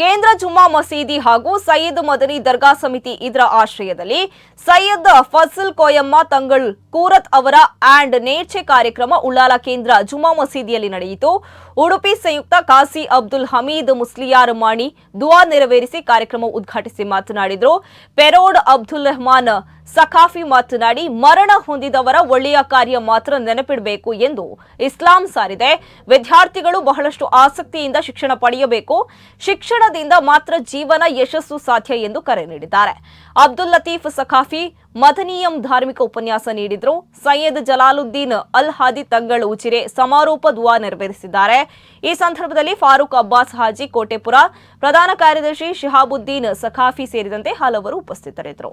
ಕೇಂದ್ರ ಜುಮ್ಮಾ ಮಸೀದಿ ಹಾಗೂ ಸಯ್ಯದ್ ಮದನಿ ದರ್ಗಾ ಸಮಿತಿ ಇದರ ಆಶ್ರಯದಲ್ಲಿ ಸೈಯದ್ ಫಜಲ್ ಕೋಯಮ್ಮ ತಂಗಳ್ ಕೂರತ್ ಅವರ ಆಂಡ್ ನೇರ್ಚೆ ಕಾರ್ಯಕ್ರಮ ಉಳ್ಳಾಲ ಕೇಂದ್ರ ಜುಮ್ಮಾ ಮಸೀದಿಯಲ್ಲಿ ನಡೆಯಿತು. ಉಡುಪಿ ಸಂಯುಕ್ತ ಕಾಸಿ ಅಬ್ದುಲ್ ಹಮೀದ್ ಮುಸ್ಲಿಯಾರ್ ಮಾಣಿ ದುವಾ ನೆರವೇರಿಸಿ ಕಾರ್ಯಕ್ರಮ ಉದ್ಘಾಟಿಸಿ ಮಾತನಾಡಿದರು. ಪೆರೋಡ್ ಅಬ್ದುಲ್ ರೆಹಮಾನ್ ಸಖಾಫಿ ಮಾತನಾಡಿ ಮರಣ ಹೊಂದಿದವರ ಒಳ್ಳೆಯ ಕಾರ್ಯ ಮಾತ್ರ ನೆನಪಿಡಬೇಕು ಎಂದು ಇಸ್ಲಾಂ ಸಾರಿದೆ. ವಿದ್ಯಾರ್ಥಿಗಳು ಬಹಳಷ್ಟು ಆಸಕ್ತಿಯಿಂದ ಶಿಕ್ಷಣ ಪಡೆಯಬೇಕು. ಶಿಕ್ಷಣದಿಂದ ಮಾತ್ರ ಜೀವನ ಯಶಸ್ಸು ಸಾಧ್ಯ ಎಂದು ಕರೆ ನೀಡಿದ್ದಾರೆ. ಅಬ್ದುಲ್ ಲತೀಫ್ ಸಖಾಫಿ ಮದನೀಯಂ ಧಾರ್ಮಿಕ ಉಪನ್ಯಾಸ ನೀಡಿದ್ರು. ಸೈಯದ್ ಜಲಾಲುದ್ದೀನ್ ಅಲ್ ಹಾದಿ ತಂಗಳ ಉಚಿರೆ ಸಮಾರೋಪ ದುವಾ ನೆರವೇರಿಸಿದ್ದಾರೆ. ಈ ಸಂದರ್ಭದಲ್ಲಿ ಫಾರೂಕ್ ಅಬ್ಬಾಸ್ ಹಾಜಿ ಕೋಟೆಪುರ ಪ್ರಧಾನ ಕಾರ್ಯದರ್ಶಿ ಶಿಹಾಬುದ್ದೀನ್ ಸಖಾಫಿ ಸೇರಿದಂತೆ ಹಲವರು ಉಪಸ್ಥಿತರಿದ್ದರು.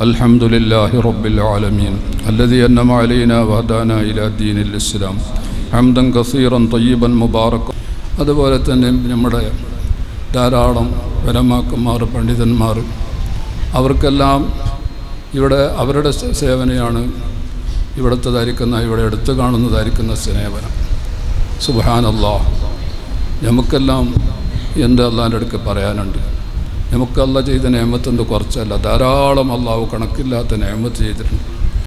الحمد لله رب العالمين الذي أنعم علينا وهدانا إلى دين الإسلام حمدا كثيرا طيبا مباركا അതുപോലെ തന്നെ നമ്മുടെ ധാരാളം പരമാക്കന്മാർ പണ്ഡിതന്മാർ അവർക്കെല്ലാം ഇവിടെ അവരുടെ സേ- സേവനയാണ് ഇവിടുത്തെ ധരിക്കുന്ന ഇവിടെ എടുത്തു കാണുന്നതായിരിക്കുന്ന സേവനം സുബാനല്ലാ നമുക്കെല്ലാം എൻ്റെ അള്ളാൻ്റെ അടുക്ക് പറയാനുണ്ട് നമുക്ക് അല്ല ചെയ്ത നിയമത്തിന്റെ കുറച്ചല്ല. ധാരാളം അള്ളാഹു കണക്കില്ലാത്ത നിയമത്ത് ചെയ്തിട്ടുണ്ട്.